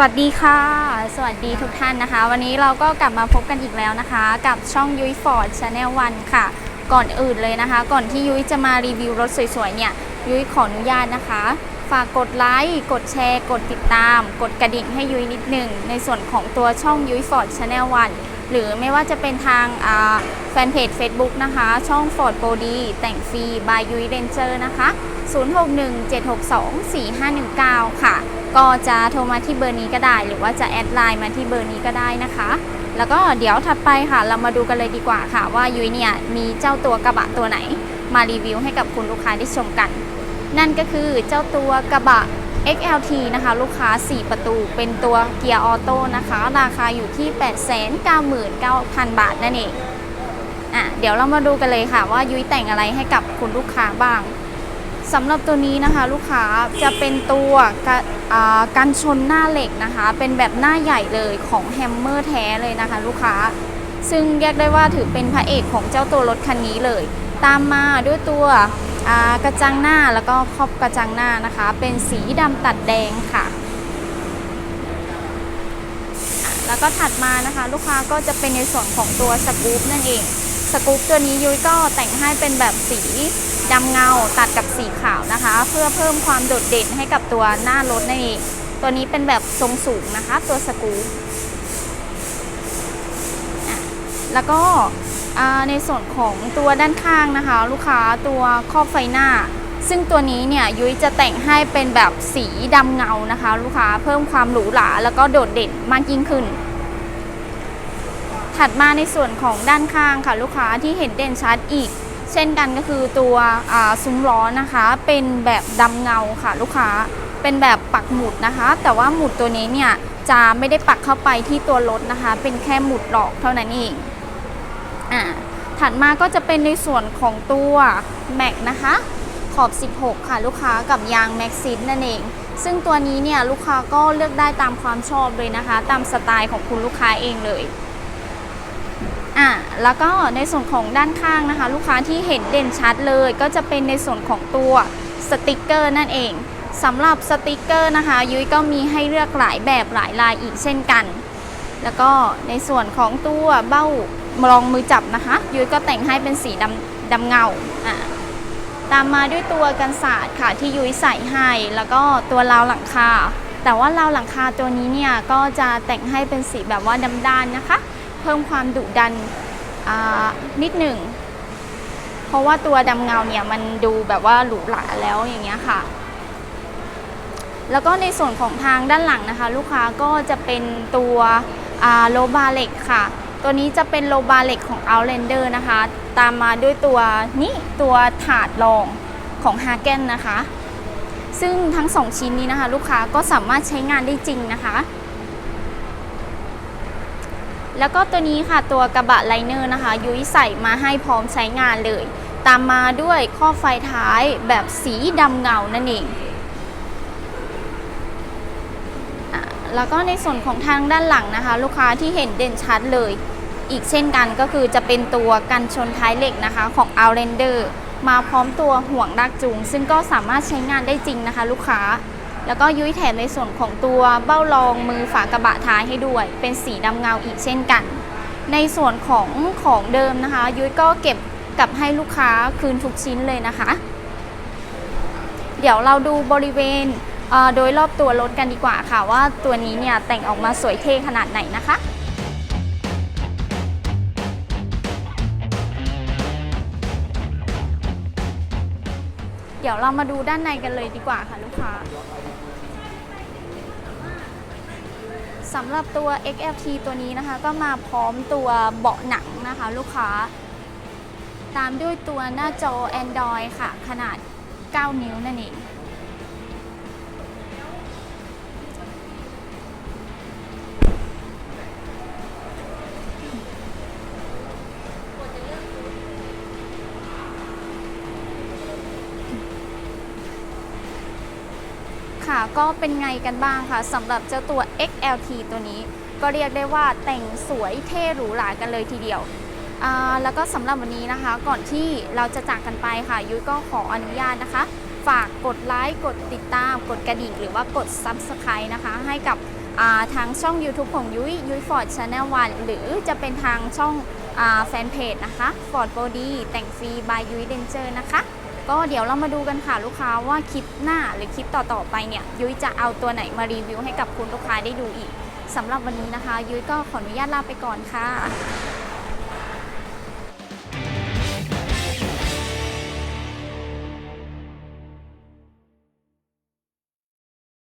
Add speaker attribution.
Speaker 1: สวัสดีค่ะ สวัสดีทุกท่านนะคะ วันนี้เราก็กลับมาพบกันอีกแล้วนะคะ กับช่องยุ้ยฟอร์ดชาแนลวันค่ะ ก่อนอื่นเลยนะคะ ก่อนที่ยุ้ยจะมารีวิวรถสวยๆเนี่ยยุ้ยขออนุญาตนะคะ ฝากกดไลค์กดแชร์ กดติดตาม กดกระดิ่งให้ยุ้ยนิดหนึ่งในส่วนของตัวช่องยุ้ยฟอร์ดชาแนลวันหรือไม่ว่าจะเป็นทางแฟนเพจ Facebook นะคะ ช่อง Ford p o d แต่งฟรี by ยุ้ยเรนเจอร์นะคะ 0617624519 ค่ะ ก็จะโทรมาที่เบอร์นี้ก็ได้ หรือว่าจะแอดไลน์มาที่เบอร์นี้ก็ได้นะคะ แล้วก็เดี๋ยวถัดไปค่ะ เรามาดูกันเลยดีกว่าค่ะ ว่ายุ้ยเนี่ยมีเจ้าตัวกระบะตัวไหน มารีวิวให้กับคุณลูกค้าได้ชมกัน นั่นก็คือเจ้าตัวกระบะ XLT นะคะ ลูกค้า 4 ประตูเป็นตัวเกียร์ออโต้นะคะ ราคาอยู่ที่ 899,000 บาทนั่นเองอะเดี๋ยวเรามาดูกันเลยค่ะว่ายุ้ยแต่งอะไรให้กับคุณลูกค้าบ้าง สำหรับตัวนี้นะคะลูกค้าจะเป็นตัวก,กันชนหน้าเหล็กนะคะ เป็นแบบหน้าใหญ่เลยของแฮมเมอร์แท้เลยนะคะลูกค้า ซึ่งเรียกได้ว่าถือเป็นพระเอกของเจ้าตัวรถคันนี้เลย ตามมาด้วยตัวกระจังหน้าแล้วก็ครอบกระจังหน้านะคะ เป็นสีดำตัดแดงค่ะ แล้วก็ถัดมานะคะ ลูกค้าก็จะเป็นในส่วนของตัวสกู๊ปนั่นเอง สกู๊ปตัวนี้ยุ้ยก็แต่งให้เป็นแบบสี ดำเงาตัดกับสีขาวนะคะ เพื่อเพิ่มความโดดเด่นให้กับตัวหน้ารถนั่นเองตัวนี้เป็นแบบทรงสูงนะคะ ตัวสกู๊ปแล้วก็ในส่วนของตัวด้านข้างนะคะ ลูกค้าตัวครอบไฟหน้า ซึ่งตัวนี้เนี่ยยุ้ยจะแต่งให้เป็นแบบสีดำเงานะคะ ลูกค้าเพิ่มความหรูหราแล้วก็โดดเด่นมากยิ่งขึ้น ถัดมาในส่วนของด้านข้างค่ะ ลูกค้าที่เห็นเด่นชัดอีก เช่นกันก็คือตัวซุ้มล้อนะคะ เป็นแบบดำเงาค่ะลูกค้าเป็นแบบปักหมุดนะคะ แต่ว่าหมุดตัวนี้เนี่ยจะไม่ได้ปักเข้าไปที่ตัวรถนะคะ เป็นแค่หมุดหลอกเท่านั้นเองอ่าถัดมาก็จะเป็นในส่วนของตัวแม็กนะคะขอบ 16 ค่ะลูกค้ากับยางแม็กซิสนั่นเอง ซึ่งตัวนี้เนี่ยลูกค้าก็เลือกได้ตามความชอบเลยนะคะ ตามสไตล์ของคุณลูกค้าเองเลย อะแล้วก็ในส่วนของด้านข้างนะคะ ลูกค้าที่เห็นเด่นชัดเลย ก็จะเป็นในส่วนของตัวสติกเกอร์นั่นเองสำหรับสติกเกอร์นะคะ ยุ้ยก็มีให้เลือกหลายแบบหลายลายอีกเช่นกัน แล้วก็ในส่วนของตัวเบ้ารองมือจับนะคะ ยุ้ยก็แต่งให้เป็นสีดำดำเงาอะตามมาด้วยตัวกันศาสตร์ค่ะที่ยุ้ยใส่ให้แล้วก็ตัวราวหลังคา แต่ว่าราวหลังคาตัวนี้เนี่ยก็จะแต่งให้เป็นสีแบบว่าดำด้านนะคะ พิ่มความดุดันนิดหนึ่ง เพราะว่าตัวดำเงาเนี่ยมันดูแบบว่าหรูหราแล้วอย่างเงี้ยค่ะ แล้วก็ในส่วนของทางด้านหลังนะคะ ลูกค้าก็จะเป็นตัวโลบาเล็กค่ะ ตัวนี้จะเป็นโลบาเล็กของ Outlander นะคะ ตามมาด้วยตัวนี้ตัวถาดรองของ h a g e n นะคะ ซึ่งทั้งสองชิ้นนี้นะคะ ลูกค้าก็สามารถใช้งานได้จริงนะคะ แล้วก็ตัวนี้ค่ะตัวกระบะไลเนอร์นะคะ ยุ้ยใส่มาให้พร้อมใช้งานเลย ตามมาด้วยข้อไฟท้ายแบบสีดำเงานั่นเองแล้วก็ในส่วนของทางด้านหลังนะคะ ลูกค้าที่เห็นเด่นชัดเลย อีกเช่นกันก็คือจะเป็นตัวกันชนท้ายเหล็กนะคะของ Outlander มาพร้อมตัวห่วงลากจูง ซึ่งก็สามารถใช้งานได้จริงนะคะ ลูกค้า แล้วก็ยุ้ยแถมในส่วนของตัวเบ้ารองมือฝากระบะท้ายให้ด้วย เป็นสีดำเงาอีกเช่นกัน ในส่วนของของเดิมนะคะ ยุ้ยก็เก็บกลับให้ลูกค้าคืนทุกชิ้นเลยนะคะ เดี๋ยวเราดูบริเวณเโดยรอบตัวรถกันดีกว่าค่ะ ว่าตัวนี้เนี่ยแต่งออกมาสวยเท่ขนาดไหนนะคะเดี๋ยวเรามาดูด้านในกันเลยดีกว่าค่ะลูกค้า สำหรับตัว XLT ตัวนี้นะคะ ก็มาพร้อมตัวเบาะหนังนะคะ ลูกค้า ตามด้วยตัวหน้าจอ Android ค่ะ ขนาด 9 นิ้วนั่นเอง ค่ะ ก็เป็นไงกันบ้างค่ะสำหรับเจ้าตัว XLT ตัวนี้ ก็เรียกได้ว่าแต่งสวยเท่หรูหรากันเลยทีเดียวแล้วก็สำหรับวันนี้นะคะ ก่อนที่เราจะจากกันไปค่ะ ยุ้ยก็ขออนุญาตนะคะ ฝากกดไลค์กดติดตาม กดกระดิ่งหรือว่ากด Subscribe นะคะ ให้กับทางช่อง YouTube ของยุ้ยยุ้ยฟอร์ดชาแนลวันหรือจะเป็นทางช่องอแฟนเพจนะคะฟอร์ดโบดีแต่งฟรีบายยุ้ยเดนเจอร์นะคะ ก็เดี๋ยวเรามาดูกันค่ะลูกค้าว่าคลิปหน้าหรือคลิปต่อๆไปเนี่ยยุ้ยจะเอาตัวไหนมารีวิวให้กับคุณลูกค้าได้ดูอีกสำหรับวันนี้นะคะ ยุ้ยก็ขออนุญาตลาไปก่อนค่ะ